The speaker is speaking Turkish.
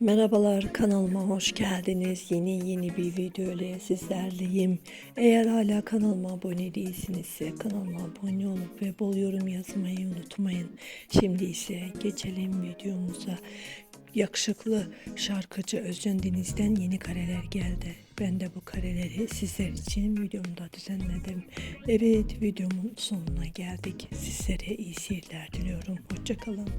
Merhabalar kanalıma hoş geldiniz. Yeni yeni bir video ile sizlerleyim. Eğer hala kanalıma abone değilsinizse kanalıma abone olup ve bol yorum yazmayı unutmayın. Şimdi ise geçelim videomuza. Yakışıklı şarkıcı Özcan Deniz'den yeni kareler geldi. Ben de bu kareleri sizler için videomda düzenledim. Evet videomun sonuna geldik. Sizlere iyi seyirler diliyorum. Hoşçakalın.